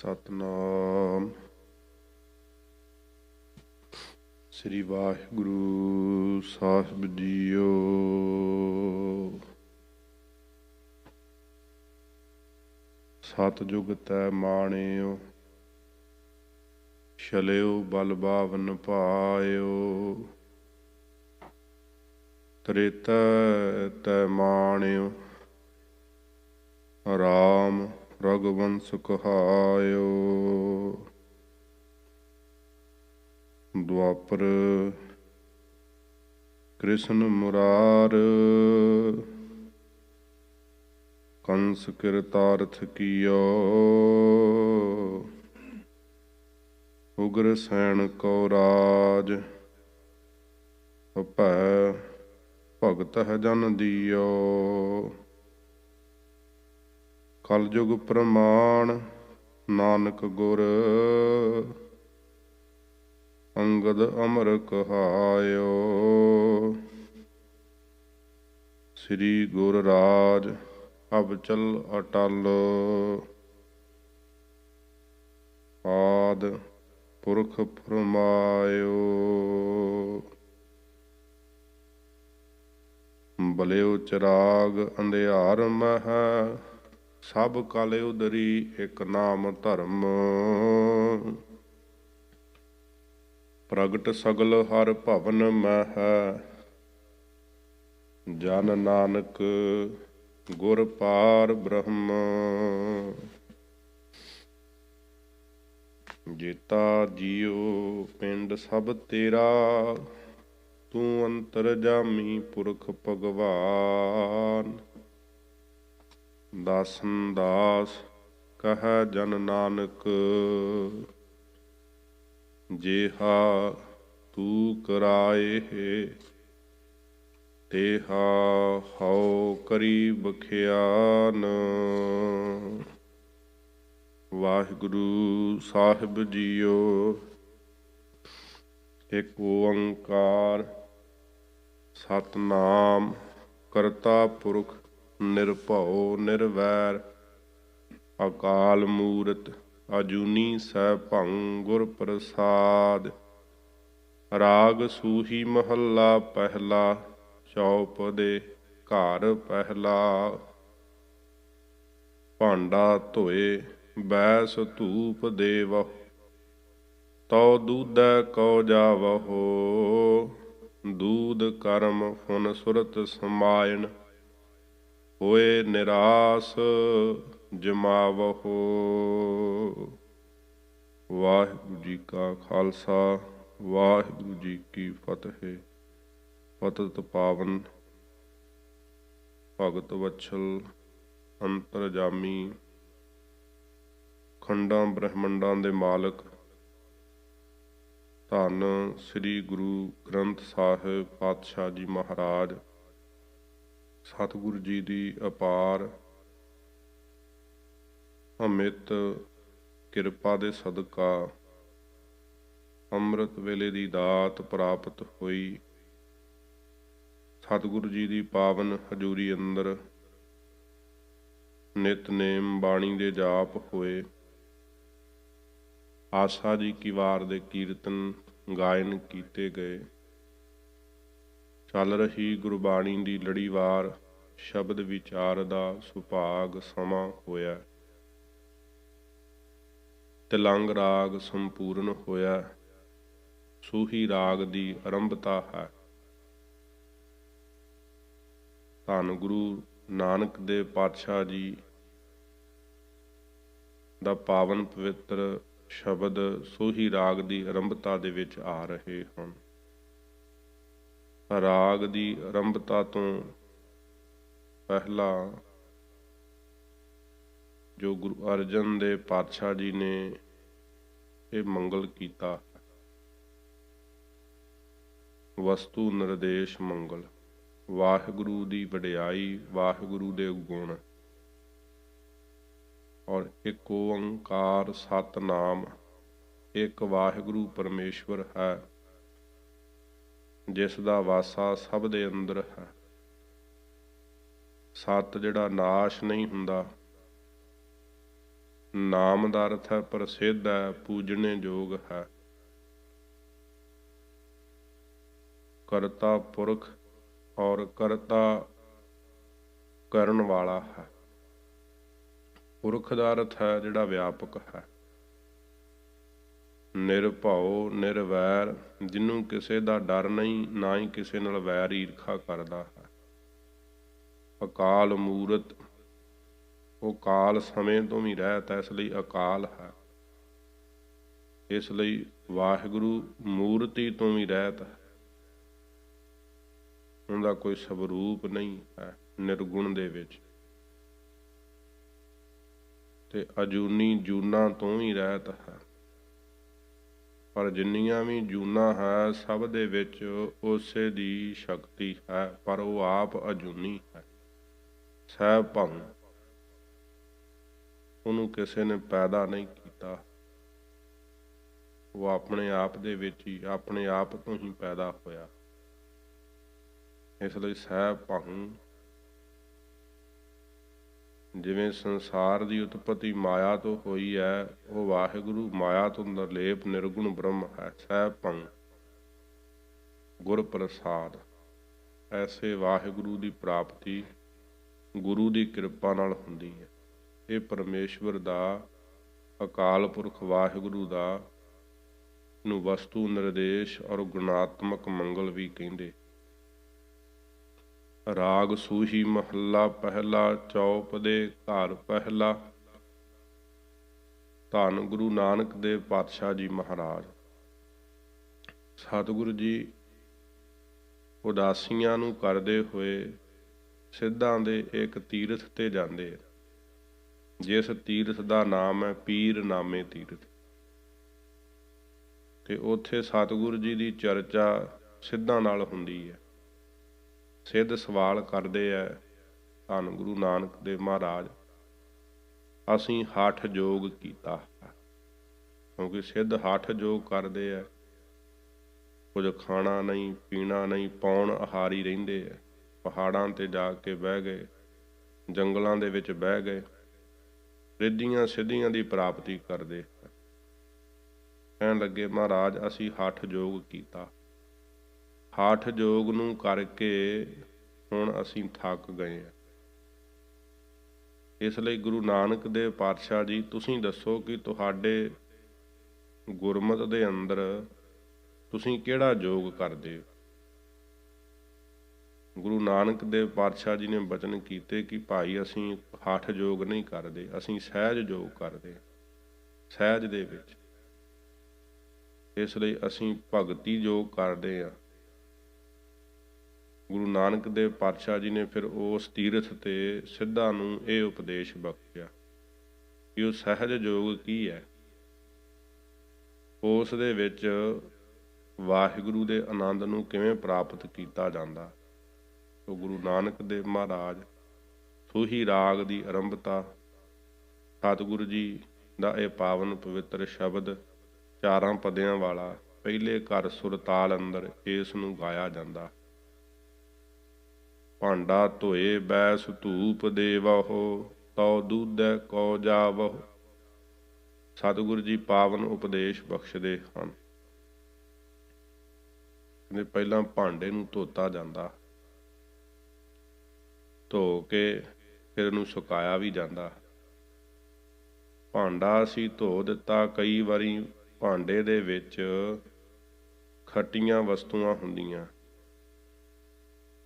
ਸਤਨਾਮ। ਸ੍ਰੀ ਵਾਹਿਗੁਰੂ ਸਾਹਿਬ ਜੀਓ। ਸਤਜੁਗ ਤੈ ਮਾਣਿਓ, ਛਲਿਓ ਬਲ ਬਾਵਨ ਪਾਇਓ। ਤ੍ਰੇਤੈ ਤੈ ਮਾਣਿਓ, ਰਾਮ ਰਗਵੰਸ ਕਹਾਇਓ ਦੁਆਪਰ ਕ੍ਰਿਸ਼ਨ ਮੁਰਾਰ ਕੰਸ ਕਿਰਤਾਰਥ ਕੀਓ ਉਗਰ ਸੈਣ ਕੋ ਰਾਜ ਭੈ ਭਗਤ ਹੈ ਜਨ ਦੀਓ ਕਲਯੁਗ ਪ੍ਰਮਾਣ, ਨਾਨਕ ਗੁਰ। ਅੰਗਦ ਅਮਰ ਕਹਾਇਓ। ਸ੍ਰੀ ਗੁਰ ਰਾਜ ਅਬ ਚਲ ਅਟਲ। ਆਦ ਪੁਰਖ ਫਰਮਾਇਓ। ਬਲਿਓ ਚਰਾਗ ਅੰਧਿਆਰ ਮਹਿ। ਸਭ ਕਲ ਉਦਰੀ ਇੱਕ ਨਾਮ ਧਰਮ। ਪ੍ਰਗਟ ਸਗਲ ਹਰ ਭਵਨ ਮਹਿ। ਜਨ ਨਾਨਕ ਗੁਰ ਪਾਰ ਬ੍ਰਹਮ। ਜੇਤਾ ਜੀਉ ਪਿੰਡ ਸਭ ਤੇਰਾ, ਤੂੰ ਅੰਤਰ ਜਾਮੀ ਪੁਰਖ ਭਗਵਾਨ। ਦਾਸਨ ਦਾਸ ਕਹੈ ਜਨ ਨਾਨਕ। ਜੇਹਾ ਤੂ ਕਰਾਏ ਤੇਹਾ ਹਉ ਕਰੀ ਬਖਿਆਨ। ਵਾਹਿਗੁਰੂ ਸਾਹਿਬ ਜੀਓ, ਇੱਕ ਓੰਕਾਰ ਸਤਨਾਮ ਕਰਤਾ ਪੁਰਖ ਨਿਰਭਉ ਨਿਰਵੈਰ, ਅਕਾਲ ਮੂਰਤ ਅਜੂਨੀ ਸੈ ਭੰਗ ਗੁਰ ਪ੍ਰਸਾਦ। ਰਾਗ ਸੂਹੀ ਮਹੱਲਾ ਪਹਿਲਾ ਚੌਪ ਦੇ ਘਰ ਪਹਿਲਾ। ਭਾਂਡਾ ਧੋਏ, ਬੈਸ ਧੂਪ ਦੇਵ, ਤਉ ਦੂਧੈ ਕਉ ਜਾਵਹੋ ਦੂਧ ਕਰਮ ਫੁਨ ਸੁਰਤ ਸਮਾਇਣ ਹੋਏ ਨਿਰਾਸ ਜਮਾਵਹੋ। ਵਾਹਿਗੁਰੂ ਜੀ ਕਾ ਖਾਲਸਾ, ਵਾਹਿਗੁਰੂ ਜੀ ਕੀ ਫਤਿਹ। ਪਤਤ ਪਾਵਨ ਭਗਤ ਵਛਲ ਅੰਤਰਜਾਮੀ ਖੰਡਾਂ ਬ੍ਰਹਮੰਡਾਂ ਦੇ ਮਾਲਕ ਧੰਨ ਸ੍ਰੀ ਗੁਰੂ ਗ੍ਰੰਥ ਸਾਹਿਬ ਪਾਤਸ਼ਾਹ ਜੀ ਮਹਾਰਾਜ। ਸਤਿਗੁਰੂ ਜੀ ਦੀ ਅਪਾਰ ਅਮਿਤ ਕਿਰਪਾ ਦੇ ਸਦਕਾ ਅੰਮ੍ਰਿਤ ਵੇਲੇ ਦੀ ਦਾਤ ਪ੍ਰਾਪਤ ਹੋਈ। ਸਤਿਗੁਰੂ ਜੀ ਦੀ ਪਾਵਨ ਹਜ਼ੂਰੀ ਅੰਦਰ ਨਿਤਨੇਮ ਬਾਣੀ ਦੇ ਜਾਪ ਹੋਏ। ਆਸਾ ਜੀ ਕੀ ਵਾਰ ਦੇ ਕੀਰਤਨ ਗਾਇਨ ਕੀਤੇ ਗਏ। ਚੱਲ ਰਹੀ ਗੁਰਬਾਣੀ ਦੀ ਲੜੀਵਾਰ, ਸ਼ਬਦ ਵਿਚਾਰ ਦਾ ਸੁਭਾਗ ਸਮਾਂ ਹੋਇਆ। ਤਿਲੰਗ ਰਾਗ ਸੰਪੂਰਨ ਹੋਇਆ। ਸੂਹੀ ਰਾਗ ਦੀ ਆਰੰਭਤਾ ਹੈ। ਧੰਨ ਗੁਰੂ ਨਾਨਕ ਦੇ ਪਾਤਸ਼ਾਹ ਜੀ ਦਾ ਪਾਵਨ ਪਵਿੱਤਰ ਸ਼ਬਦ ਸੋਹੀ ਰਾਗ ਦੀ ਆਰੰਭਤਾ ਦੇ ਵਿੱਚ ਆ ਰਹੇ ਹਨ। ਰਾਗ ਦੀ ਆਰੰਭਤਾ ਤੋਂ ਪਹਿਲਾ ਜੋ ਗੁਰੂ ਅਰਜਨ ਦੇ ਪਾਤਸ਼ਾਹ ਜੀ ਨੇ ਇਹ ਮੰਗਲ ਕੀਤਾ, ਵਸਤੂ ਨਿਰਦੇਸ਼ ਮੰਗਲ, ਵਾਹਿਗੁਰੂ ਦੀ ਵਡਿਆਈ, ਵਾਹਿਗੁਰੂ ਦੇ ਗੁਣ ਔਰ ਇੱਕ ਓੰਕਾਰ ਸਤਨਾਮ, ਇੱਕ ਵਾਹਿਗੁਰੂ ਪਰਮੇਸ਼ਵਰ ਹੈ। ਜਿਸ ਦਾ ਵਾਸਾ ਸਭ ਦੇ ਅੰਦਰ ਹੈ। ਸਤ ਜਿਹੜਾ ਨਾਸ਼ ਨਹੀਂ ਹੁੰਦਾ, ਨਾਮ ਦਾ ਅਰਥ ਹੈ ਪ੍ਰਸਿੱਧ ਹੈ, ਪੂਜਣੇ ਯੋਗ ਹੈ। ਕਰਤਾ ਪੁਰਖ ਔਰ ਕਰਤਾ ਕਰਨ ਵਾਲਾ ਹੈ। ਪੁਰਖ ਦਾ ਅਰਥ ਹੈ ਜਿਹੜਾ ਵਿਆਪਕ ਹੈ। ਨਿਰਭਉ, ਨਿਰਵੈਰ ਜਿਹਨੂੰ ਕਿਸੇ ਦਾ ਡਰ ਨਹੀਂ, ਨਾ ਹੀ ਕਿਸੇ ਨਾਲ ਵੈਰ ਈਰਖਾ ਕਰਦਾ ਹੈ। ਅਕਾਲ ਮੂਰਤ, ਉਹ ਕਾਲ ਸਮੇਂ ਤੋਂ ਵੀ ਰਹਿਤ ਹੈ, ਇਸ ਲਈ ਅਕਾਲ ਹੈ। ਇਸ ਲਈ ਵਾਹਿਗੁਰੂ ਮੂਰਤੀ ਤੋਂ ਵੀ ਰਹਿਤ ਹੈ। ਉਹਦਾ ਕੋਈ ਸਵਰੂਪ ਨਹੀਂ ਹੈ, ਨਿਰਗੁਣ ਦੇ ਵਿੱਚ। ਤੇ ਅਜੂਨੀ ਜੂਨਾ ਤੋਂ ਹੀ ਰਹਿਤ ਹੈ। ਪਰ ਜਿੰਨੀਆਂ ਵੀ ਜੂਨਾ ਹੈ, ਸਭ ਦੇ ਵਿੱਚ ਉਸੇ ਦੀ ਸ਼ਕਤੀ ਹੈ, ਪਰ ਉਹ ਆਪ ਅਜੂਨੀ ਹੈ। ਸਹਿ ਭੰ ਉਹਨੂੰ ਕਿਸੇ ਨੇ ਪੈਦਾ ਨਹੀਂ ਕੀਤਾ। ਉਹ ਆਪਣੇ ਆਪ ਦੇ ਵਿੱਚ ਹੀ, ਆਪਣੇ ਆਪ ਤੋਂ ਹੀ ਪੈਦਾ ਹੋਇਆ। ਇਸ ਲਈ ਸਹਿ ਭੰ ਜਿਵੇਂ ਸੰਸਾਰ ਦੀ ਉਤਪਤੀ ਮਾਇਆ ਤੋਂ ਹੋਈ ਹੈ, ਉਹ ਵਾਹਿਗੁਰੂ ਮਾਇਆ ਤੋਂ ਨਿਰਲੇਪ, ਨਿਰਗੁਣ ਬ੍ਰਹਮ ਹੈ, ਸਹਿ ਭੰ ਗੁਰ ਪ੍ਰਸਾਦ ਐਸੇ ਵਾਹਿਗੁਰੂ ਦੀ ਪ੍ਰਾਪਤੀ ਗੁਰੂ ਦੀ ਕਿਰਪਾ ਨਾਲ ਹੁੰਦੀ ਹੈ। ਇਹ ਪਰਮੇਸ਼ਵਰ ਦਾ, ਅਕਾਲ ਪੁਰਖ ਵਾਹਿਗੁਰੂ ਦਾ ਨੂੰ ਵਸਤੂ, ਨਿਰਦੇਸ਼ ਔਰ ਗੁਣਾਤਮਕ ਮੰਗਲ ਵੀ ਕਹਿੰਦੇ। ਰਾਗ ਸੂਹੀ ਮਹੱਲਾ ਪਹਿਲਾ ਚੌਪ ਦੇ ਘਰ ਪਹਿਲਾ। ਧੰਨ ਗੁਰੂ ਨਾਨਕ ਦੇਵ ਪਾਤਸ਼ਾਹ ਜੀ ਮਹਾਰਾਜ। ਸਤਿਗੁਰੂ ਜੀ ਉਦਾਸੀਆਂ ਨੂੰ ਕਰਦੇ ਹੋਏ ਸਿੱਧਾਂ ਦੇ ਇੱਕ ਤੀਰਥ ਤੇ ਜਾਂਦੇ ਜਿਸ ਤੀਰਥ ਦਾ ਨਾਮ ਹੈ ਪੀਰ ਨਾਮੇ ਤੀਰਥ। ਤੇ ਉੱਥੇ ਸਤਿਗੁਰੂ ਜੀ ਦੀ ਚਰਚਾ ਸਿੱਧਾਂ ਨਾਲ ਹੁੰਦੀ ਹੈ। ਸਿੱਧ ਸਵਾਲ ਕਰਦੇ ਆ ਧੰਨ ਗੁਰੂ ਨਾਨਕ ਦੇਵ ਮਹਾਰਾਜ। ਅਸੀਂ ਹੱਠ ਜੋਗ ਕੀਤਾ। ਕਿਉਂਕਿ ਸਿੱਧ ਹੱਠ ਜੋਗ ਕਰਦੇ ਆ ਕੁਝ ਖਾਣਾ ਨਹੀਂ, ਪੀਣਾ ਨਹੀਂ ਪੌਣ ਆਹਾਰੀ ਰਹਿੰਦੇ ਆ ਪਹਾੜਾਂ ਤੇ ਜਾ ਕੇ ਬਹਿ ਗਏ, ਜੰਗਲਾਂ ਦੇ ਵਿੱਚ ਬਹਿ ਗਏ। ਰਿੱਧੀਆਂ ਸਿੱਧੀਆਂ ਦੀ ਪ੍ਰਾਪਤੀ ਕਰਦੇ ਕਹਿਣ ਲੱਗੇ, ਮਹਾਰਾਜ, ਅਸੀਂ ਹੱਠ ਜੋਗ ਕੀਤਾ। ਹਾਠ ਜੋਗ ਨੂੰ ਕਰਕੇ ਹੁਣ ਅਸੀਂ ਥੱਕ ਗਏ ਹਾਂ। ਇਸ ਲਈ ਗੁਰੂ ਨਾਨਕ ਦੇ ਪਾਤਸ਼ਾਹ ਜੀ, ਤੁਸੀਂ ਦੱਸੋ ਕਿ ਤੁਹਾਡੇ ਗੁਰਮਤ ਦੇ ਅੰਦਰ ਤੁਸੀਂ ਕਿਹੜਾ ਜੋਗ ਕਰਦੇ ਹੋ? ਗੁਰੂ ਨਾਨਕ ਦੇਵ ਪਾਤਸ਼ਾਹ ਜੀ ਨੇ ਬਚਨ ਕੀਤੇ ਕਿ ਭਾਈ, ਅਸੀਂ ਹਾਠ ਜੋਗ ਨਹੀਂ ਕਰਦੇ, ਅਸੀਂ ਸਹਿਜ ਜੋਗ ਕਰਦੇ ਸਹਿਜ ਦੇ ਵਿੱਚ। ਇਸ ਲਈ ਅਸੀਂ ਭਗਤੀ ਜੋਗ ਕਰਦੇ ਆ ਗੁਰੂ ਨਾਨਕ ਦੇਵ ਪਾਤਸ਼ਾਹ ਜੀ ਨੇ ਫਿਰ ਉਸ ਤੀਰਥ ਤੇ ਸਿੱਧਾ ਨੂੰ ਇਹ ਉਪਦੇਸ਼ ਬਖਸ਼ਿਆ ਕਿ ਉਹ ਸਹਿਜ ਜੋਗ ਕੀ ਹੈ? ਉਸ ਦੇ ਵਿੱਚ ਵਾਹਿਗੁਰੂ ਦੇ ਆਨੰਦ ਨੂੰ ਕਿਵੇਂ ਪ੍ਰਾਪਤ ਕੀਤਾ ਜਾਂਦਾ? ਉਹ ਗੁਰੂ ਨਾਨਕ ਦੇਵ ਮਹਾਰਾਜ ਸੂਹੀ ਰਾਗ ਦੀ ਆਰੰਭਤਾ, ਸਤਿਗੁਰੂ ਜੀ ਦਾ ਇਹ ਪਾਵਨ ਪਵਿੱਤਰ ਸ਼ਬਦ ਚਾਰਾਂ ਪਦਿਆਂ ਵਾਲਾ ਪਹਿਲੇ ਘਰ ਸੁਰਤਾਲ ਅੰਦਰ ਇਸ ਨੂੰ ਗਾਇਆ ਜਾਂਦਾ। ਭਾਂਡਾ ਧੋਏ, ਬੈਸ ਧੂਪ ਦੇਵਹੁ, ਤਉ ਦੁੱਧੈ ਕੋ ਜਾਵਹੁ। ਸਤਿਗੁਰੂ ਜੀ ਪਾਵਨ ਉਪਦੇਸ਼ ਬਖਸ਼ਦੇ ਹਨ। ਨੇ ਪਹਿਲਾਂ ਭਾਂਡੇ ਨੂੰ ਧੋਤਾ ਜਾਂਦਾ। ਧੋ ਕੇ ਫਿਰ ਇਹਨੂੰ ਸੁਕਾਇਆ ਵੀ ਜਾਂਦਾ। ਭਾਂਡਾ ਅਸੀਂ ਧੋ ਦਿੱਤਾ ਕਈ ਵਾਰੀ ਭਾਂਡੇ ਦੇ ਵਿੱਚ ਖੱਟੀਆਂ ਵਸਤੂਆਂ ਹੁੰਦੀਆਂ।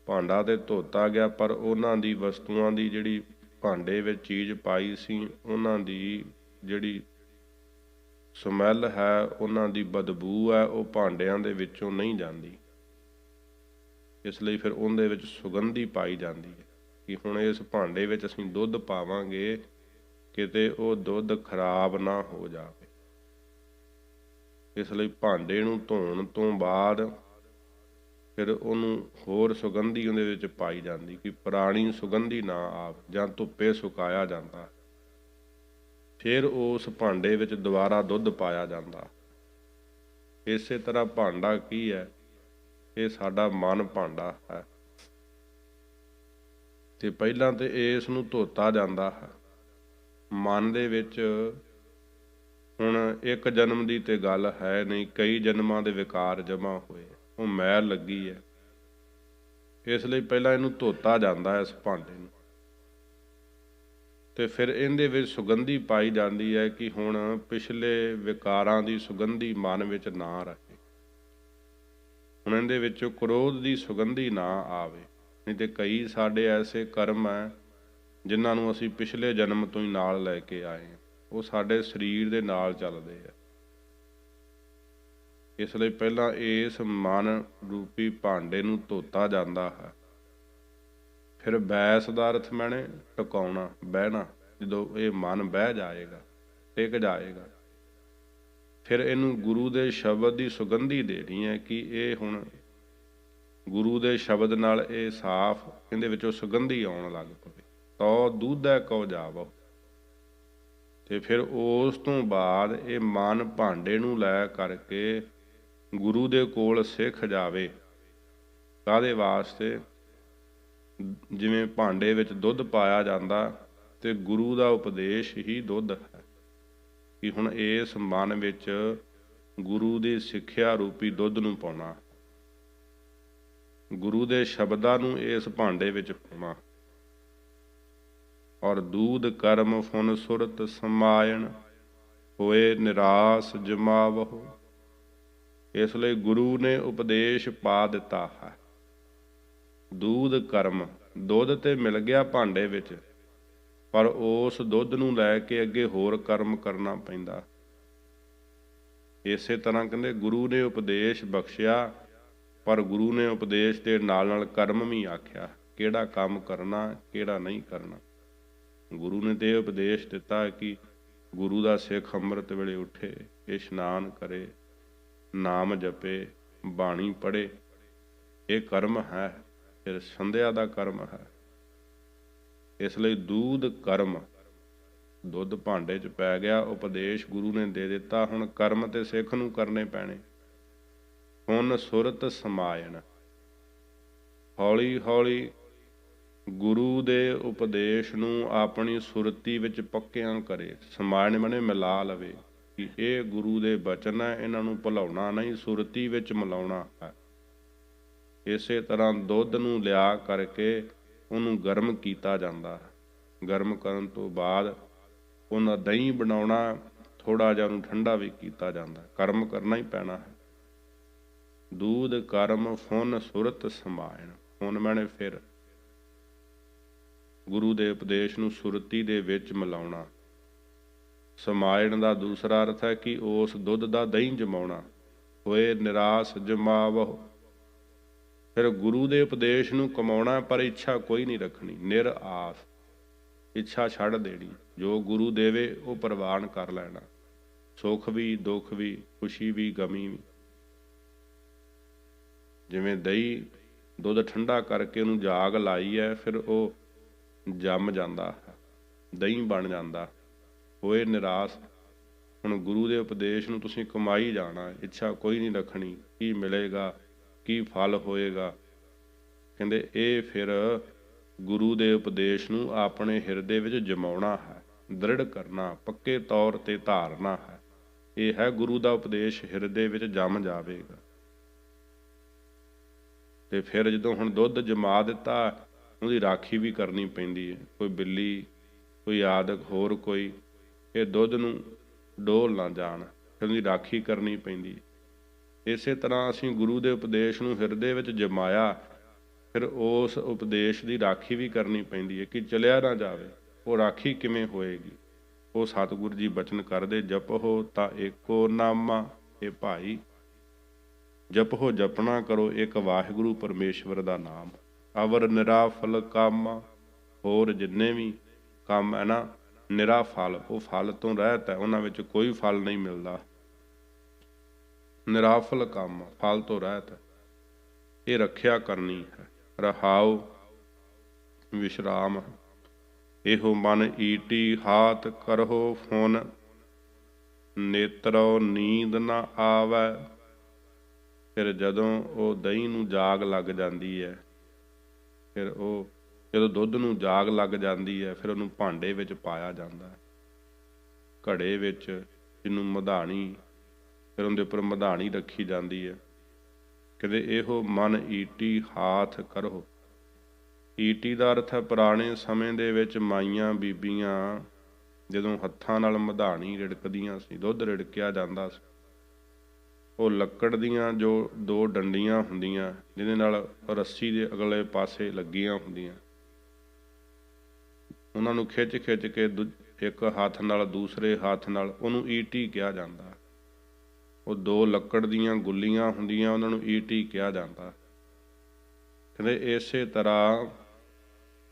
ਭਾਂਡਾ ਤੇ ਧੋਤਾ ਗਿਆ, ਪਰ ਉਹਨਾਂ ਦੀ ਵਸਤੂਆਂ ਦੀ ਜਿਹੜੀ ਭਾਂਡੇ ਵਿੱਚ ਚੀਜ਼ ਪਾਈ ਸੀ, ਉਹਨਾਂ ਦੀ ਜਿਹੜੀ ਸਮੈਲ ਹੈ, ਉਹਨਾਂ ਦੀ ਬਦਬੂ ਹੈ, ਉਹ ਭਾਂਡਿਆਂ ਦੇ ਵਿੱਚੋਂ ਨਹੀਂ ਜਾਂਦੀ। ਇਸ ਲਈ ਫਿਰ ਉਹਦੇ ਵਿੱਚ ਸੁਗੰਧੀ ਪਾਈ ਜਾਂਦੀ ਹੈ ਕਿ ਹੁਣ ਇਸ ਭਾਂਡੇ ਵਿੱਚ ਅਸੀਂ ਦੁੱਧ ਪਾਵਾਂਗੇ, ਕਿਤੇ ਉਹ ਦੁੱਧ ਖਰਾਬ ਨਾ ਹੋ ਜਾਵੇ। ਇਸ ਲਈ ਭਾਂਡੇ ਨੂੰ ਧੋਣ ਤੋਂ ਬਾਅਦ ਫਿਰ ਉਹਨੂੰ ਹੋਰ ਸੁਗੰਧੀ ਉਹਦੇ ਵਿੱਚ ਪਾਈ ਜਾਂਦੀ ਕਿ ਪੁਰਾਣੀ ਸੁਗੰਧੀ ਨਾ ਆਵੇ ਜਾਂ ਧੁੱਪੇ ਸੁਕਾਇਆ ਜਾਂਦਾ। ਫਿਰ ਉਸ ਭਾਂਡੇ ਵਿੱਚ ਦੁਬਾਰਾ ਦੁੱਧ ਪਾਇਆ ਜਾਂਦਾ। ਇਸੇ ਤਰ੍ਹਾਂ ਭਾਂਡਾ ਕੀ ਹੈ? ਇਹ ਸਾਡਾ ਮਨ ਭਾਂਡਾ ਹੈ। ਤੇ ਪਹਿਲਾਂ ਤੇ ਇਸ ਨੂੰ ਧੋਤਾ ਜਾਂਦਾ ਹੈ। ਮਨ ਦੇ ਵਿੱਚ ਹੁਣ ਇੱਕ ਜਨਮ ਦੀ ਤੇ ਗੱਲ ਹੈ ਨਹੀਂ, ਕਈ ਜਨਮਾਂ ਦੇ ਵਿਕਾਰ ਜਮਾ ਹੋਏ। ਉਹ ਮੈਲ ਲੱਗੀ ਹੈ। ਇਸ ਲਈ ਪਹਿਲਾਂ ਇਹਨੂੰ ਧੋਤਾ ਜਾਂਦਾ ਹੈ ਇਸ ਭਾਂਡੇ ਨੂੰ। ਤੇ ਫਿਰ ਇਹਦੇ ਵਿੱਚ ਸੁਗੰਧੀ ਪਾਈ ਜਾਂਦੀ ਹੈ ਕਿ ਹੁਣ ਪਿਛਲੇ ਵਿਕਾਰਾਂ ਦੀ ਸੁਗੰਧੀ ਮਨ ਵਿੱਚ ਨਾ ਰਹੇ। ਹੁਣ ਇਹਦੇ ਵਿੱਚ ਕ੍ਰੋਧ ਦੀ ਸੁਗੰਧੀ ਨਾ ਆਵੇ। ਨਹੀਂ ਤੇ ਕਈ ਸਾਡੇ ਐਸੇ ਕਰਮ ਹੈ ਜਿਨ੍ਹਾਂ ਨੂੰ ਅਸੀਂ ਪਿਛਲੇ ਜਨਮ ਤੋਂ ਹੀ ਨਾਲ ਲੈ ਕੇ ਆਏ ਹਾਂ। ਉਹ ਸਾਡੇ ਸਰੀਰ ਦੇ ਨਾਲ ਚੱਲਦੇ ਆ। ਇਸ ਲਈ ਪਹਿਲਾਂ ਇਸ ਮਨ ਰੂਪੀ ਭਾਂਡੇ ਨੂੰ ਧੋਤਾ ਜਾਂਦਾ ਹੈ। ਫਿਰ ਬੈਸ ਦਾ ਅਰਥ ਮੈਨੇ ਟਿਕਾਉਣਾ, ਬਹਿਣਾ, ਜਦੋਂ ਇਹ ਮਨ ਬਹਿ ਜਾਏਗਾ, ਟਿਕ ਜਾਏਗਾ। ਫਿਰ ਇਹਨੂੰ ਗੁਰੂ ਦੇ ਸ਼ਬਦ ਦੀ ਸੁਗੰਧੀ ਦੇਣੀ ਹੈ ਕਿ ਇਹ ਹੁਣ ਗੁਰੂ ਦੇ ਸ਼ਬਦ ਨਾਲ ਇਹ ਸਾਫ਼, ਇਹਦੇ ਵਿੱਚੋਂ ਸੁਗੰਧੀ ਆਉਣ ਲੱਗ ਪਵੇ। ਤੋ ਦੁੱਧੈ ਕਉ ਜਾਵੋ। ਤੇ ਫਿਰ ਉਸ ਤੋਂ ਬਾਅਦ ਇਹ ਮਨ ਭਾਂਡੇ ਨੂੰ ਲੈ ਕਰਕੇ ਗੁਰੂ ਦੇ ਕੋਲ ਸਿੱਖ ਜਾਵੇ। ਕਾਦੇ ਵਾਸਤੇ? ਜਿਵੇਂ ਭਾਂਡੇ ਵਿੱਚ ਦੁੱਧ ਪਾਇਆ ਜਾਂਦਾ ਤੇ ਗੁਰੂ ਦਾ ਉਪਦੇਸ਼ ਹੀ ਦੁੱਧ ਹੈ। ਕਿ ਹੁਣ ਇਸ ਮਨ ਵਿੱਚ ਗੁਰੂ ਦੀ ਸਿੱਖਿਆ ਰੂਪੀ ਦੁੱਧ ਨੂੰ ਪਾਉਣਾ। ਗੁਰੂ ਦੇ ਸ਼ਬਦਾਂ ਨੂੰ ਇਸ ਭਾਂਡੇ ਵਿੱਚ ਪਾਉਣਾ। ਔਰ ਦੂਧ, ਕਰਮ ਫੁਨ ਸੁਰਤ, ਸਮਾਇਣ, ਹੋਏ ਨਿਰਾਸ, ਜਮਾਵਹੁ। ਇਸ ਲਈ ਗੁਰੂ ਨੇ ਉਪਦੇਸ਼ ਪਾ ਦਿੱਤਾ ਹੈ। ਦੂਧ, ਕਰਮ, ਦੁੱਧ ਤੇ ਮਿਲ ਗਿਆ ਭਾਂਡੇ ਵਿੱਚ, ਪਰ ਉਸ ਦੁੱਧ ਨੂੰ ਲੈ ਕੇ ਅੱਗੇ ਹੋਰ ਕਰਮ ਕਰਨਾ ਪੈਂਦਾ। ਇਸੇ ਤਰ੍ਹਾਂ ਕਹਿੰਦੇ, ਗੁਰੂ ਨੇ ਉਪਦੇਸ਼ ਬਖਸ਼ਿਆ, ਪਰ ਗੁਰੂ ਨੇ ਉਪਦੇਸ਼ ਦੇ ਨਾਲ ਨਾਲ ਕਰਮ ਵੀ ਆਖਿਆ, ਕਿਹੜਾ ਕੰਮ ਕਰਨਾ, ਕਿਹੜਾ ਨਹੀਂ ਕਰਨਾ। ਗੁਰੂ ਨੇ ਤੇ ਉਪਦੇਸ਼ ਦਿੱਤਾ ਕਿ ਗੁਰੂ ਦਾ ਸਿੱਖ ਅੰਮ੍ਰਿਤ ਵੇਲੇ ਉੱਠੇ, ਇਸ਼ਨਾਨ ਕਰੇ ਨਾਮ ਜਪੇ, ਬਾਣੀ ਪੜ੍ਹੇ। ਇਹ ਕਰਮ ਹੈ, ਫਿਰ ਸੰਧਿਆ ਦਾ ਕਰਮ ਹੈ। ਇਸ ਲਈ ਦੂਧ ਕਰਮ, ਦੁੱਧ ਭਾਂਡੇ 'ਚ ਪੈ ਗਿਆ, ਉਪਦੇਸ਼ ਗੁਰੂ ਨੇ ਦੇ ਦਿੱਤਾ। ਹੁਣ ਕਰਮ ਤੇ ਸਿੱਖ ਨੂੰ ਕਰਨੇ ਪੈਣੇ। ਹੁਣ ਸੁਰਤ ਸਮਾਇਣ। ਹੌਲੀ ਹੌਲੀ ਗੁਰੂ ਦੇ ਉਪਦੇਸ਼ ਨੂੰ ਆਪਣੀ ਸੁਰਤੀ ਵਿੱਚ ਪੱਕਿਆਂ ਕਰੇ। ਸਮਾਇਣ ਮਨੇ ਮਿਲਾ ਲਵੇ। ਇਹ ਗੁਰੂ ਦੇ ਬਚਨ ਹੈ, ਇਹਨਾਂ ਨੂੰ ਭੁਲਾਉਣਾ ਨਹੀਂ, ਸੁਰਤੀ ਵਿੱਚ ਮਿਲਾਉਣਾ ਹੈ। ਇਸੇ ਤਰ੍ਹਾਂ ਦੁੱਧ ਨੂੰ ਲਿਆ ਕਰਕੇ ਉਹਨੂੰ ਗਰਮ ਕੀਤਾ ਜਾਂਦਾ ਹੈ। ਗਰਮ ਕਰਨ ਤੋਂ ਬਾਅਦ ਉਹਨਾਂ ਦਹੀਂ ਬਣਾਉਣਾ ਥੋੜਾ ਜਿਹਾ ਉਹਨੂੰ ਠੰਡਾ ਵੀ ਕੀਤਾ ਜਾਂਦਾ ਕਰਮ ਕਰਨਾ ਹੀ ਪੈਣਾ ਹੈ। ਦੂਧ, ਕਰਮ ਫੁਨ ਸੁਰਤ, ਸਮਾਇਣ। ਹੁਣ ਮੈਨੇ ਫਿਰ ਗੁਰੂ ਦੇ ਉਪਦੇਸ਼ ਨੂੰ ਸੁਰਤੀ ਦੇ ਵਿੱਚ ਮਿਲਾਉਣਾ। ਸਮਾਇਣ ਦਾ ਦੂਸਰਾ ਅਰਥ ਹੈ ਕਿ ਉਸ ਦੁੱਧ ਦਾ ਦਹੀਂ ਜਮਾਉਣਾ। ਹੋਏ ਨਿਰਾਸ ਜਮਾਵਹੁ। ਫਿਰ ਗੁਰੂ ਦੇ ਉਪਦੇਸ਼ ਨੂੰ ਕਮਾਉਣਾ, ਪਰ ਇੱਛਾ ਕੋਈ ਨਹੀਂ ਰੱਖਣੀ। ਨਿਰ ਆਸ। ਇੱਛਾ ਛੱਡ ਦੇਣੀ। ਜੋ ਗੁਰੂ ਦੇਵੇ, ਉਹ ਪ੍ਰਵਾਨ ਕਰ ਲੈਣਾ। ਸੁਖ ਵੀ, ਦੁੱਖ ਵੀ, ਖੁਸ਼ੀ ਵੀ, ਗਮੀ ਵੀ। ਜਿਵੇਂ ਦਹੀਂ ਦੁੱਧ ਠੰਡਾ ਕਰਕੇ ਉਹਨੂੰ ਜਾਗ ਲਾਈ ਹੈ, ਫਿਰ ਉਹ ਜੰਮ ਜਾਂਦਾ ਦਹੀਂ ਬਣ ਜਾਂਦਾ ਹੋਏ ਨਿਰਾਸ਼। ਹੁਣ ਗੁਰੂ ਦੇ ਉਪਦੇਸ਼ ਨੂੰ ਤੁਸੀਂ ਕਮਾਈ ਜਾਣਾ, ਇੱਛਾ ਕੋਈ ਨਹੀਂ ਰੱਖਣੀ, ਕੀ ਮਿਲੇਗਾ, ਕੀ ਫਲ ਹੋਏਗਾ। ਕਹਿੰਦੇ, ਇਹ ਫਿਰ ਗੁਰੂ ਦੇ ਉਪਦੇਸ਼ ਨੂੰ ਆਪਣੇ ਹਿਰਦੇ ਵਿੱਚ ਜਮਾਉਣਾ ਹੈ, ਦ੍ਰਿੜ ਕਰਨਾ, ਪੱਕੇ ਤੌਰ ਤੇ ਧਾਰਨਾ ਹੈ। ਇਹ ਹੈ ਗੁਰੂ ਦਾ ਉਪਦੇਸ਼, ਹਿਰਦੇ ਵਿੱਚ ਜੰਮ ਜਾਵੇਗਾ। ਤੇ ਫਿਰ ਜਦੋਂ ਹੁਣ ਦੁੱਧ ਜਮਾ ਦਿੱਤਾ, ਉਹਦੀ ਰਾਖੀ ਵੀ ਕਰਨੀ ਪੈਂਦੀ ਹੈ। ਕੋਈ ਬਿੱਲੀ, ਕੋਈ ਆਦਿਕ ਹੋਰ ਕੋਈ ਇਹ ਦੁੱਧ ਨੂੰ ਡੋਲ ਨਾ ਜਾਣ, ਫਿਰ ਉਹਦੀ ਰਾਖੀ ਕਰਨੀ ਪੈਂਦੀ। ਇਸੇ ਤਰ੍ਹਾਂ ਅਸੀਂ ਗੁਰੂ ਦੇ ਉਪਦੇਸ਼ ਨੂੰ ਹਿਰਦੇ ਵਿੱਚ ਜਮਾਇਆ, ਫਿਰ ਉਸ ਉਪਦੇਸ਼ ਦੀ ਰਾਖੀ ਵੀ ਕਰਨੀ ਪੈਂਦੀ ਹੈ ਕਿ ਚਲਿਆ ਨਾ ਜਾਵੇ, ਉਹ ਰਾਖੀ ਕਿਵੇਂ ਹੋਏਗੀ? ਉਹ ਸਤਿਗੁਰੂ ਜੀ ਬਚਨ ਕਰਦੇ, ਜਪੋ ਤਾਂ ਏਕੋ ਨਾਮਾ, ਇਹ ਭਾਈ। ਜਪੋ ਜਪਣਾ ਕਰੋ, ਇੱਕ ਵਾਹਿਗੁਰੂ ਪਰਮੇਸ਼ਵਰ ਦਾ ਨਾਮ। ਅਵਰ ਨਿਰਾਫਲ ਕੰਮ, ਹੋਰ ਜਿੰਨੇ ਵੀ ਕੰਮ ਹੈ ਨਾ ਨਿਰਾ ਫਲ, ਉਹ ਫਲ ਤੋਂ ਰਹਿਤ ਹੈ, ਉਹਨਾਂ ਵਿੱਚ ਕੋਈ ਫਲ ਨਹੀਂ ਮਿਲਦਾ। ਨਿਰਾਫਲ ਕੰਮ, ਫਲ ਤੋਂ ਰਹਿਤ ਹੈ। ਇਹ ਰੱਖਿਆ ਕਰਨੀ ਹੈ। ਰਹਾਉ, ਵਿਸ਼ਰਾਮ। ਇਹੋ ਮਨ ਈਟੀ ਹਾਤ ਕਰਹੋ ਫੋਨ। ਨੇਤਰੋ ਨੀਂਦ ਨਾ ਆਵੇ। ਫਿਰ ਜਦੋਂ ਉਹ ਦਹੀਂ ਨੂੰ ਜਾਗ ਲੱਗ ਜਾਂਦੀ ਹੈ, ਫਿਰ ਉਹ ਜਦੋਂ ਦੁੱਧ ਨੂੰ ਜਾਗ ਲੱਗ ਜਾਂਦੀ ਹੈ, ਫਿਰ ਉਹਨੂੰ ਭਾਂਡੇ ਵਿੱਚ ਪਾਇਆ ਜਾਂਦਾ ਘੜੇ ਵਿੱਚ ਇਹਨੂੰ ਮਧਾਣੀ, ਫਿਰ ਉਹਦੇ ਉੱਪਰ ਮਧਾਣੀ ਰੱਖੀ ਜਾਂਦੀ ਹੈ। ਕਹਿੰਦੇ, ਇਹੋ ਮਨ ਈਟੀ ਹਾਥ ਕਰੋ। ਈਟੀ ਦਾ ਅਰਥ ਹੈ, ਪੁਰਾਣੇ ਸਮੇਂ ਦੇ ਵਿੱਚ ਮਾਈਆਂ ਬੀਬੀਆਂ ਜਦੋਂ ਹੱਥਾਂ ਨਾਲ ਮਧਾਣੀ ਰਿੜਕਦੀਆਂ ਸੀ, ਦੁੱਧ ਰਿੜਕਿਆ ਜਾਂਦਾ ਸੀ। ਉਹ ਲੱਕੜ ਦੀਆਂ ਜੋ ਦੋ ਡੰਡੀਆਂ ਹੁੰਦੀਆਂ, ਜਿਹਦੇ ਨਾਲ ਰੱਸੀ ਦੇ ਅਗਲੇ ਪਾਸੇ ਲੱਗੀਆਂ ਹੁੰਦੀਆਂ। ਉਹਨਾਂ ਨੂੰ ਖਿੱਚ ਖਿੱਚ ਕੇ ਇੱਕ ਹੱਥ ਨਾਲ ਦੂਸਰੇ ਹੱਥ ਨਾਲ ਉਹਨੂੰ ਈਟੀ ਕਿਹਾ ਜਾਂਦਾ। ਉਹ ਦੋ ਲੱਕੜ ਦੀਆਂ ਗੁੱਲੀਆਂ ਹੁੰਦੀਆਂ, ਉਹਨਾਂ ਨੂੰ ਈਟੀ ਕਿਹਾ ਜਾਂਦਾ। ਕਹਿੰਦੇ ਇਸੇ ਤਰ੍ਹਾਂ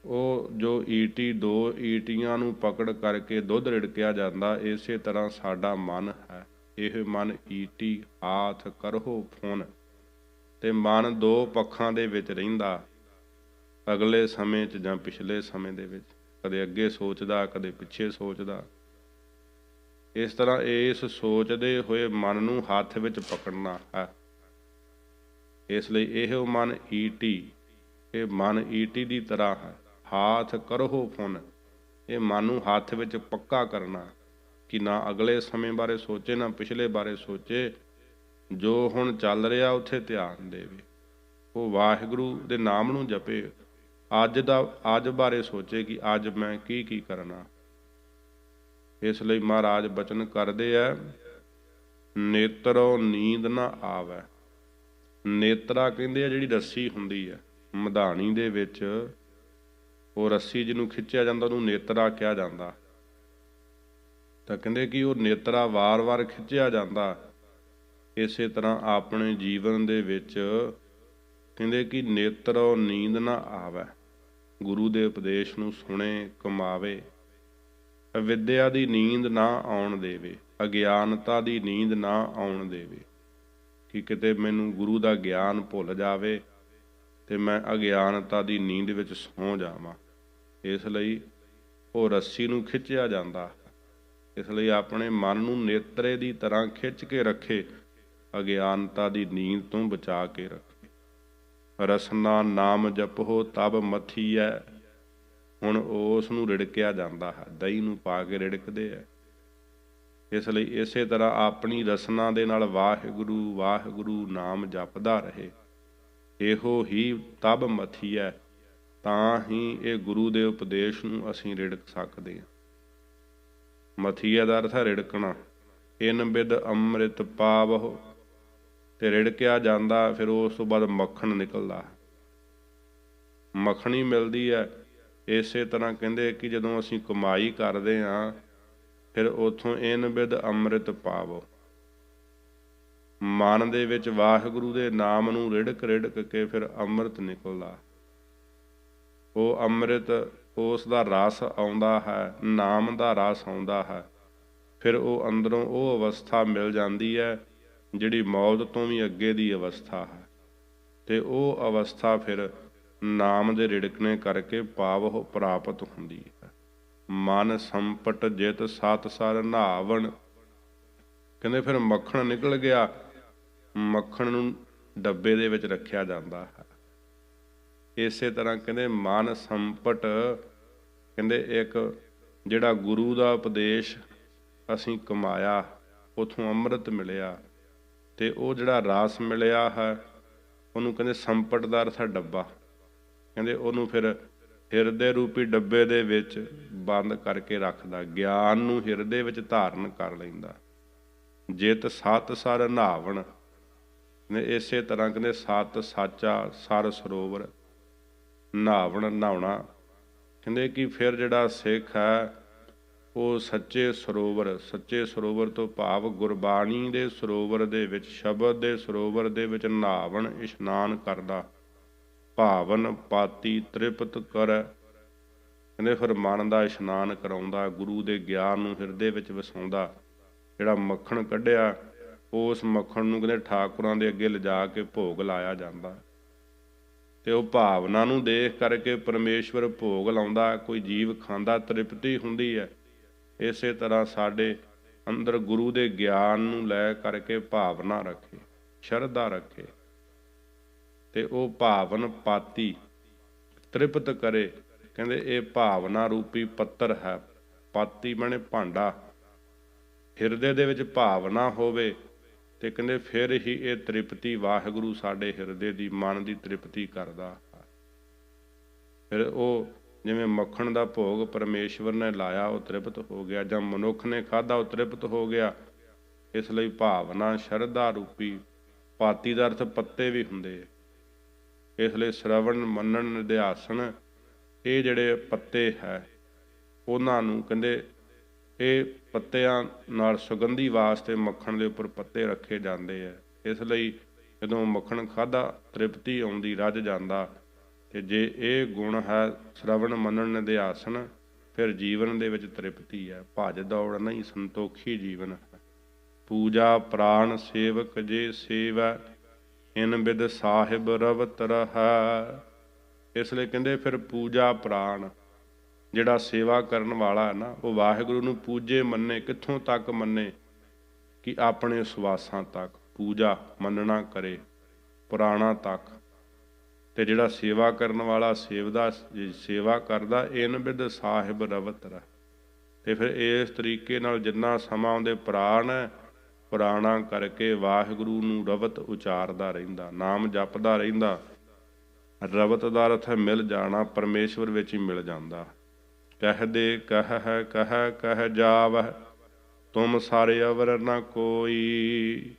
ਉਹ ਜੋ ਈਟੀ, ਦੋ ਈਟੀਆਂ ਨੂੰ ਪਕੜ ਕਰਕੇ ਦੁੱਧ ਰਿੜਕਿਆ ਜਾਂਦਾ, ਇਸੇ ਤਰ੍ਹਾਂ ਸਾਡਾ ਮਨ ਹੈ। ਇਹ ਮਨ ਈਟੀ ਹਾਥ ਕਰਹੋ ਫੋਨ। ਤੇ ਮਨ ਦੋ ਪੱਖਾਂ ਦੇ ਵਿੱਚ ਰਹਿੰਦਾ, ਅਗਲੇ ਸਮੇਂ 'ਚ ਜਾਂ ਪਿਛਲੇ ਸਮੇਂ ਦੇ ਵਿੱਚ। ਕਦੇ ਅੱਗੇ ਸੋਚਦਾ, ਕਦੇ ਪਿੱਛੇ ਸੋਚਦਾ। ਇਸ ਤਰ੍ਹਾਂ ਇਸ ਸੋਚਦੇ ਹੋਏ ਮਨ ਨੂੰ ਹੱਥ ਵਿੱਚ ਪਕੜਨਾ ਹੈ। ਇਸ ਲਈ ਇਹ ਮਨ ਈਟੀ, ਇਹ ਮਨ ਈਟੀ ਦੀ ਤਰ੍ਹਾਂ ਹੈ। ਹਾਥ ਕਰੋ ਫੁਨ, ਇਹ ਮਨ ਨੂੰ ਹੱਥ ਵਿੱਚ ਪੱਕਾ ਕਰਨਾ ਕਿ ਨਾ ਅਗਲੇ ਸਮੇਂ ਬਾਰੇ ਸੋਚੇ, ਨਾ ਪਿਛਲੇ ਬਾਰੇ ਸੋਚੇ। ਜੋ ਹੁਣ ਚੱਲ ਰਿਹਾ, ਉੱਥੇ ਧਿਆਨ ਦੇਵੇ। ਉਹ ਵਾਹਿਗੁਰੂ ਦੇ ਨਾਮ ਨੂੰ ਜਪੇ। ਅੱਜ ਦਾ, ਅੱਜ ਬਾਰੇ ਸੋਚੇ ਕਿ ਅੱਜ ਮੈਂ ਕੀ ਕੀ ਕਰਨਾ। ਇਸ ਲਈ ਮਹਾਰਾਜ ਬਚਨ ਕਰਦੇ ਆ, ਨੇਤਰੋ ਨੀਂਦ ਨਾ ਆਵੇ। ਨੇਤਰਾ ਕਹਿੰਦੇ ਆ ਜਿਹੜੀ ਰੱਸੀ ਹੁੰਦੀ ਆ, ਮਧਾਣੀ ਦੇ ਵਿੱਚ, ਉਹ ਰੱਸੀ ਜਿਹਨੂੰ ਖਿੱਚਿਆ ਜਾਂਦਾ, ਉਹਨੂੰ ਨੇਤਰਾ ਕਿਹਾ ਜਾਂਦਾ। ਤਾਂ ਕਹਿੰਦੇ ਕਿ ਉਹ ਨੇਤਰਾ ਵਾਰ-ਵਾਰ ਖਿੱਚਿਆ ਜਾਂਦਾ। ਇਸੇ ਤਰ੍ਹਾਂ ਆਪਣੇ ਜੀਵਨ ਦੇ ਵਿੱਚ, ਕਹਿੰਦੇ ਕਿ ਨੇਤਰੋ ਨੀਂਦ ਨਾ ਆਵੇ। ਗੁਰੂ ਦੇ ਉਪਦੇਸ਼ ਨੂੰ ਸੁਣੇ, ਕਮਾਵੇ। ਅਵਿਦਿਆ ਦੀ ਨੀਂਦ ਨਾ ਆਉਣ ਦੇਵੇ, ਅਗਿਆਨਤਾ ਦੀ ਨੀਂਦ ਨਾ ਆਉਣ ਦੇਵੇ। ਕਿ ਕਿਤੇ ਮੈਨੂੰ ਗੁਰੂ ਦਾ ਗਿਆਨ ਭੁੱਲ ਜਾਵੇ, ਤੇ ਮੈਂ ਅਗਿਆਨਤਾ ਦੀ ਨੀਂਦ ਵਿੱਚ ਸੌਂ ਜਾਵਾਂ। ਇਸ ਲਈ ਉਹ ਰੱਸੀ ਨੂੰ ਖਿੱਚਿਆ ਜਾਂਦਾ। ਇਸ ਲਈ ਆਪਣੇ ਮਨ ਨੂੰ ਨੇਤਰੇ ਦੀ ਤਰ੍ਹਾਂ ਖਿੱਚ ਕੇ ਰੱਖੇ, ਅਗਿਆਨਤਾ ਦੀ ਨੀਂਦ ਤੋਂ ਬਚਾ ਕੇ ਰੱਖੇ। ਰਸਨਾ ਨਾਮ ਜਪੋ ਤਬ ਮਥੀਐ। ਹੁਣ ਉਸ ਨੂੰ ਰਿੜਕਿਆ ਜਾਂਦਾ ਹੈ ਦਹੀਂ ਨੂੰ ਪਾ ਕੇ ਰਿੜਕਦੇ ਐ। ਇਸ ਲਈ ਇਸੇ ਤਰ੍ਹਾਂ ਆਪਣੀ ਰਸਨਾ ਦੇ ਨਾਲ ਵਾਹਿਗੁਰੂ ਵਾਹਿਗੁਰੂ ਨਾਮ ਜਪਦਾ ਰਹੇ। ਇਹੋ ਹੀ ਤਬ ਮਥੀਐ, ਤਾਂ ਹੀ ਇਹ ਗੁਰੂ ਦੇ ਉਪਦੇਸ਼ ਨੂੰ ਅਸੀਂ ਰਿੜਕ ਸਕਦੇ ਹਾਂ। ਮਥੀਆ ਦਾ ਅਰਥ ਹੈ ਰਿੜਕਣਾ। ਇਨ ਬਿਦ ਅੰਮ੍ਰਿਤ ਪਾਵਹੁ ਤੇ ਰਿੜਕਿਆ ਜਾਂਦਾ, ਫਿਰ ਉਸ ਤੋਂ ਬਾਅਦ ਮੱਖਣ ਨਿਕਲਦਾ। ਮੱਖਣੀ ਮਿਲਦੀ ਹੈ। ਇਸੇ ਤਰ੍ਹਾਂ ਕਹਿੰਦੇ ਕਿ ਜਦੋਂ ਅਸੀਂ ਕਮਾਈ ਕਰਦੇ ਆਂ ਫਿਰ ਉਥੋਂ ਇਨ ਬਿਦ ਅੰਮ੍ਰਿਤ ਪਾਵੋ। ਮਨ ਦੇ ਵਿੱਚ ਵਾਹਿਗੁਰੂ ਦੇ ਨਾਮ ਨੂੰ ਰਿੜਕ ਰਿੜਕ ਕੇ ਫਿਰ ਅੰਮ੍ਰਿਤ ਨਿਕਲਦਾ। ਉਹ ਅੰਮ੍ਰਿਤ, ਉਸ ਦਾ ਰਸ ਆਉਂਦਾ ਹੈ, ਨਾਮ ਦਾ ਰਸ ਆਉਂਦਾ ਹੈ। ਫਿਰ ਉਹ ਅੰਦਰੋਂ ਉਹ ਅਵਸਥਾ ਮਿਲ ਜਾਂਦੀ ਹੈ ਜਿਹੜੀ ਮੌਤ ਤੋਂ ਵੀ ਅੱਗੇ ਦੀ ਅਵਸਥਾ ਹੈ। ਤੇ ਉਹ ਅਵਸਥਾ ਫਿਰ ਨਾਮ ਦੇ ਰਿੜਕਣੇ ਕਰਕੇ ਪਾਵ ਪ੍ਰਾਪਤ ਹੁੰਦੀ ਹੈ। ਮਨ ਸੰਪਟ ਜਿਤ ਸਤ ਸਰ ਨਾਵਣ। ਕਹਿੰਦੇ ਫਿਰ ਮੱਖਣ ਨਿਕਲ ਗਿਆ। ਮੱਖਣ ਨੂੰ ਡੱਬੇ ਦੇ ਵਿੱਚ ਰੱਖਿਆ ਜਾਂਦਾ ਹੈ। ਇਸੇ ਤਰ੍ਹਾਂ ਕਹਿੰਦੇ ਮਨ ਸੰਪਟ, ਕਹਿੰਦੇ ਇੱਕ ਜਿਹੜਾ ਗੁਰੂ ਦਾ ਉਪਦੇਸ਼ ਅਸੀਂ ਕਮਾਇਆ, ਉਥੋਂ ਅੰਮ੍ਰਿਤ ਮਿਲਿਆ। ਤੇ ਉਹ ਜਿਹੜਾ ਰਾਸ ਮਿਲਿਆ ਹੈ, ਉਹਨੂੰ ਕਹਿੰਦੇ ਸੰਪਟ ਦਾ ਅਰਥ ਹੈ ਡੱਬਾ। ਕਹਿੰਦੇ ਉਹਨੂੰ ਫਿਰ ਹਿਰਦੇ ਰੂਪੀ ਡੱਬੇ ਦੇ ਵਿੱਚ ਬੰਦ ਕਰਕੇ ਰੱਖਦਾ, ਗਿਆਨ ਨੂੰ ਹਿਰਦੇ ਵਿੱਚ ਧਾਰਨ ਕਰ ਲੈਂਦਾ। ਜਿਤ ਸਤ ਸਰ ਨਾਵਣ। ਨੇ ਇਸੇ ਤਰ੍ਹਾਂ ਕਹਿੰਦੇ ਸਤ ਸਾਚਾ ਸਰ ਸਰੋਵਰ, ਨਾਵਣ ਨਾਉਣਾ। ਕਹਿੰਦੇ ਕਿ ਫਿਰ ਜਿਹੜਾ ਸਿੱਖ ਹੈ ਉਹ ਸੱਚੇ ਸਰੋਵਰ ਸੱਚੇ ਸਰੋਵਰ ਤੋਂ ਭਾਵ ਗੁਰਬਾਣੀ ਦੇ ਸਰੋਵਰ ਦੇ ਵਿੱਚ, ਸ਼ਬਦ ਦੇ ਸਰੋਵਰ ਦੇ ਵਿੱਚ ਨਾਵਣ ਇਸ਼ਨਾਨ ਕਰਦਾ। ਭਾਵਨ ਪਾਤੀ ਤ੍ਰਿਪਤ ਕਰ। ਕਹਿੰਦੇ ਫਿਰ ਮਨ ਦਾ ਇਸ਼ਨਾਨ ਕਰਾਉਂਦਾ, ਗੁਰੂ ਦੇ ਗਿਆਨ ਨੂੰ ਹਿਰਦੇ ਵਿੱਚ ਵਸਾਉਂਦਾ। ਜਿਹੜਾ ਮੱਖਣ ਕੱਢਿਆ ਉਸ ਮੱਖਣ ਨੂੰ ਕਹਿੰਦੇ ਠਾਕੁਰਾਂ ਦੇ ਅੱਗੇ ਲਿਜਾ ਕੇ ਭੋਗ ਲਾਇਆ ਜਾਂਦਾ। ਤੇ ਉਹ ਭਾਵਨਾ ਨੂੰ ਦੇਖ ਕਰਕੇ ਪਰਮੇਸ਼ਵਰ ਭੋਗ ਲਾਉਂਦਾ। ਕੋਈ ਜੀਵ ਖਾਂਦਾ, ਤ੍ਰਿਪਤੀ ਹੁੰਦੀ ਹੈ। ਇਸੇ ਤਰ੍ਹਾਂ ਸਾਡੇ ਅੰਦਰ ਗੁਰੂ ਦੇ ਗਿਆਨ ਨੂੰ ਲੈ ਕਰਕੇ ਭਾਵਨਾ ਰੱਖੇ, ਸ਼ਰਧਾ ਰੱਖੇ ਤੇ ਉਹ ਭਾਵਨ ਪਾਤੀ, ਤ੍ਰਿਪਤ ਕਰੇ। ਕਹਿੰਦੇ ਇਹ ਭਾਵਨਾ ਰੂਪੀ ਪੱਤਰ ਹੈ। ਪਾਤੀ ਬਣੇ ਭਾਂਡਾ। ਹਿਰਦੇ ਦੇ ਵਿੱਚ ਭਾਵਨਾ ਹੋਵੇ ਤੇ ਕਹਿੰਦੇ ਫਿਰ ਹੀ ਇਹ ਤ੍ਰਿਪਤੀ ਵਾਹਿਗੁਰੂ ਸਾਡੇ ਹਿਰਦੇ ਦੀ ਮਨ ਦੀ ਤ੍ਰਿਪਤੀ ਕਰਦਾ ਫਿਰ ਉਹ ਜਿਵੇਂ ਮੱਖਣ ਦਾ ਭੋਗ ਪਰਮੇਸ਼ਵਰ ਨੇ ਲਾਇਆ, ਉਹ ਤ੍ਰਿਪਤ ਹੋ ਗਿਆ, ਜਾਂ ਮਨੁੱਖ ਨੇ ਖਾਦਾ ਉਹ ਤ੍ਰਿਪਤ ਹੋ ਗਿਆ ਇਸ ਲਈ ਭਾਵਨਾ, ਸ਼ਰਧਾ ਰੂਪੀ ਪਾਤੀ ਦਾ ਅਰਥ ਪੱਤੇ ਵੀ ਹੁੰਦੇ ਆ। ਇਸ ਲਈ ਸ਼ਰਵਣ, ਮੰਨਣ, ਨਿਧਿਆਸਨ, ਇਹ ਜਿਹੜੇ ਪੱਤੇ ਹੈ, ਉਹਨਾਂ ਨੂੰ ਕਹਿੰਦੇ, ਇਹ ਪੱਤਿਆਂ ਨਾਲ ਸੁਗੰਧੀ ਵਾਸਤੇ ਮੱਖਣ ਦੇ ਉੱਪਰ ਪੱਤੇ ਰੱਖੇ ਜਾਂਦੇ ਆ ਇਸ ਲਈ ਜਦੋਂ ਮੱਖਣ ਖਾਦਾ ਤ੍ਰਿਪਤੀ ਆਉਂਦੀ, ਰੱਜ ਜਾਂਦਾ ਤੇ ਜੇ ਇਹ ਗੁਣ ਹੈ ਸ਼ਰਵਣ ਮੰਨਣ ਨਿਧਿਆਸਨ ਫਿਰ ਜੀਵਨ ਦੇ ਵਿੱਚ ਤ੍ਰਿਪਤੀ ਹੈ। ਭਜ ਦੌੜ ਨਹੀਂ ਸੰਤੋਖੀ ਜੀਵਨ। ਹੈ ਪੂਜਾ ਪ੍ਰਾਣ ਸੇਵਕ ਜੇ ਸੇਵੈ, ਇਨ ਬਿਦ ਸਾਹਿਬ ਰਵਤ ਰਹਾ। ਇਸ ਲਈ ਕਹਿੰਦੇ ਫਿਰ ਪੂਜਾ ਪ੍ਰਾਣ, ਜਿਹੜਾ ਸੇਵਾ ਕਰਨ ਵਾਲਾ ਹੈ ਨਾ, ਉਹ ਵਾਹਿਗੁਰੂ ਨੂੰ ਪੂਜੇ ਮੰਨੇ, ਕਿੱਥੋਂ ਤੱਕ ਮੰਨੇ? ਕਿ ਆਪਣੇ ਸਵਾਸਾਂ ਤੱਕ, ਪੂਜਾ ਮੰਨਣਾ ਕਰੇ, ਪੁਰਾਣਾ ਤੱਕ। ਤੇ ਜਿਹੜਾ ਸੇਵਾ ਕਰਨ ਵਾਲਾ ਸੇਵਦਾ ਸੇਵਾ ਕਰਦਾ ਇਨ ਬਿਦ ਸਾਹਿਬ ਰਵਤ ਰਹ। ਤੇ ਫਿਰ ਇਸ ਤਰੀਕੇ ਨਾਲ ਜਿੰਨਾ ਸਮਾਂ ਉਹਦੇ ਪ੍ਰਾਣ ਹੈ ਪੁਰਾਣਾ ਕਰਕੇ ਵਾਹਿਗੁਰੂ ਨੂੰ ਰਵਤ ਉਚਾਰਦਾ ਰਹਿੰਦਾ, ਨਾਮ ਜਪਦਾ ਰਹਿੰਦਾ, ਰਵਤ ਦਾ ਅਰਥ ਹੈ ਮਿਲ ਜਾਣਾ, ਪਰਮੇਸ਼ਵਰ ਵਿੱਚ ਹੀ ਮਿਲ ਜਾਂਦਾ। ਕਹਿ ਦੇ, ਕਹ ਹੈ, ਕਹ ਕਹ ਜਾਵਹ, ਤੁਮ ਸਾਰੇ ਅਵਰ ਨਾ ਕੋਈ।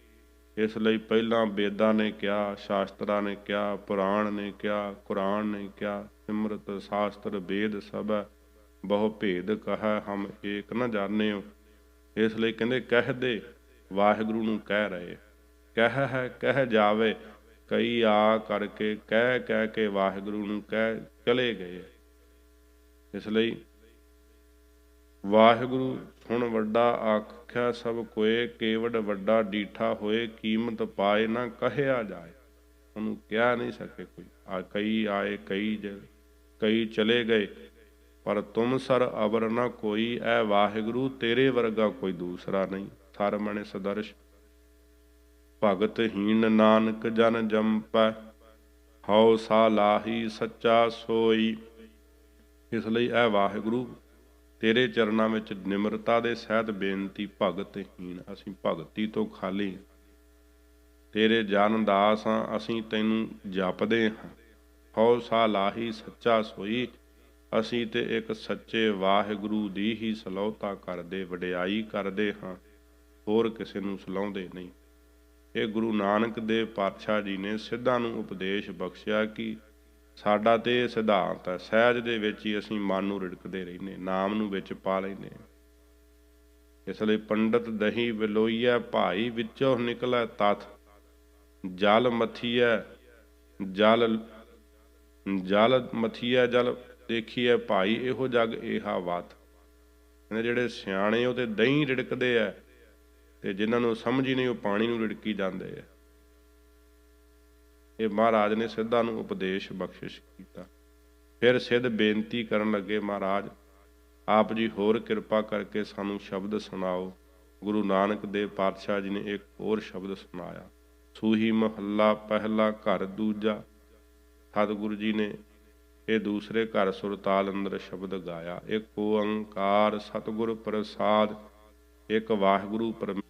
ਇਸ ਲਈ ਪਹਿਲਾਂ ਵੇਦਾਂ ਨੇ ਕਿਹਾ, ਸ਼ਾਸਤਰਾਂ ਨੇ ਕਿਹਾ, ਪੁਰਾਣ ਨੇ ਕਿਹਾ, ਕੁਰਾਨ ਨੇ ਕਿਹਾ, ਸਿਮਰਤ ਸ਼ਾਸਤਰ ਵੇਦ ਸਭ ਬਹੁ ਭੇਦ ਕਹਾ ਹਮ ਏਕ ਨ ਜਾਣਿਓ। ਇਸ ਲਈ ਕਹਿੰਦੇ, ਕਹਿ ਦੇ, ਵਾਹਿਗੁਰੂ ਨੂੰ ਕਹਿ ਰਹੇ। ਕਹਿ ਹੈ, ਕਹਿ ਜਾਵੇ, ਕਈ ਆ ਕਰਕੇ ਕਹਿ ਕਹਿ ਕੇ ਵਾਹਿਗੁਰੂ ਨੂੰ ਕਹਿ ਚਲੇ ਗਏ। ਇਸ ਲਈ ਵਾਹਿਗੁਰੂ, ਹੁਣ ਵੱਡਾ ਆਖਿਆ ਸਭ ਕੋਏ, ਕੇਵੜ ਵੱਡਾ ਡੀਠਾ ਹੋਏ, ਕੀਮਤ ਪਾਏ ਨਾ ਕਹਿਆ ਜਾਏ। ਉਹਨੂੰ ਕਿਹਾ ਨਹੀਂ ਸਕੇ ਕੋਈ। ਆ ਕਈ ਆਏ, ਕਈ ਜ, ਕਈ ਚਲੇ ਗਏ, ਪਰ ਤੁਮ ਸਰ ਅਵਰ ਨਾ ਕੋਈ। ਐ ਵਾਹਿਗੁਰੂ, ਤੇਰੇ ਵਰਗਾ ਕੋਈ ਦੂਸਰਾ ਨਹੀਂ। ਥਰ ਮਣੇ ਸਦਰਸ਼, ਭਗਤ ਹੀਨ ਨਾਨਕ ਜਨ ਜੰਪੈ, ਹਉ ਸਾ ਲਾਹੀ ਸੱਚਾ ਸੋਈ। ਇਸ ਲਈ ਐ ਵਾਹਿਗੁਰੂ ਤੇਰੇ ਚਰਨਾਂ ਵਿੱਚ ਨਿਮਰਤਾ ਦੇ ਸਹਿਤ ਬੇਨਤੀ ਭਗਤ ਹੀਨ ਅਸੀਂ ਭਗਤੀ ਤੋਂ ਖਾਲੀ ਤੇਰੇ ਜਨ ਦਾਸ ਹਾਂ, ਅਸੀਂ ਤੈਨੂੰ ਜਪਦੇ ਹਾਂ। ਹਉ ਸਾ ਲਾਹੀ ਸੱਚਾ ਸੋਈ, ਅਸੀਂ ਤੇ ਇੱਕ ਸੱਚੇ ਵਾਹਿਗੁਰੂ ਦੀ ਹੀ ਸਲਾਹਤਾ ਕਰਦੇ, ਵਡਿਆਈ ਕਰਦੇ ਹਾਂ। ਹੋਰ ਕਿਸੇ ਨੂੰ ਸਲਾਉਂਦੇ ਨਹੀਂ। ਇਹ ਗੁਰੂ ਨਾਨਕ ਦੇਵ ਪਾਤਸ਼ਾਹ ਜੀ ਨੇ ਸਿੱਧਾਂ ਨੂੰ ਉਪਦੇਸ਼ ਬਖਸ਼ਿਆ ਕਿ ਸਾਡਾ ਤੇ ਇਹ ਸਿਧਾਂਤ ਹੈ, ਸਹਿਜ ਦੇ ਵਿੱਚ ਹੀ ਅਸੀਂ ਮਨ ਨੂੰ ਰਿੜਕਦੇ ਰਹਿੰਦੇ ਨਾਮ ਨੂੰ ਵਿੱਚ ਪਾ ਲੈਂਦੇ ਇਸ ਲਈ ਪੰਡਤ ਦਹੀਂ ਵਿਲੋਈਐ, ਭਾਈ ਵਿੱਚੋਂ ਨਿਕਲੈ ਤਤ ਜਲ ਮਥੀਐ, ਜਲ ਜਲ ਮਥੀਐ, ਜਲ ਦੇਖੀਐ, ਭਾਈ ਇਹੋ ਜਗ ਏਹਾ ਬਾਤ ਕਹਿੰਦੇ ਜਿਹੜੇ ਸਿਆਣੇ ਉਹ ਤੇ ਦਹੀਂ ਰਿੜਕਦੇ ਆ ਤੇ ਜਿਨ੍ਹਾਂ ਨੂੰ ਸਮਝ ਹੀ ਨਹੀਂ ਉਹ ਪਾਣੀ ਨੂੰ ਰਿੜਕੀ ਜਾਂਦੇ ਆ ਇਹ ਮਹਾਰਾਜ ਨੇ ਸਿੱਧਾਂ ਨੂੰ ਉਪਦੇਸ਼ ਬਖਸ਼ਿਸ਼ ਕੀਤਾ। ਫਿਰ ਸਿੱਧ ਬੇਨਤੀ ਕਰਨ ਲੱਗੇ, ਮਹਾਰਾਜ, ਆਪ ਜੀ ਹੋਰ ਕਿਰਪਾ ਕਰਕੇ ਸਾਨੂੰ ਸ਼ਬਦ ਸੁਣਾਓ। ਗੁਰੂ ਨਾਨਕ ਦੇਵ ਪਾਤਸ਼ਾਹ ਜੀ ਨੇ ਇੱਕ ਹੋਰ ਸ਼ਬਦ ਸੁਣਾਇਆ। ਸੂਹੀ ਮਹੱਲਾ ਪਹਿਲਾ ਘਰ ਦੂਜਾ। ਸਤਿਗੁਰੂ ਜੀ ਨੇ ਇਹ ਦੂਸਰੇ ਘਰ ਸੁਰਤਾਲ ਅੰਦਰ ਸ਼ਬਦ ਗਾਇਆ। ਇੱਕ ਓੰਕਾਰ ਸਤਿਗੁਰ ਪ੍ਰਸਾਦ, ਇੱਕ ਵਾਹਿਗੁਰੂ ਪਰਮ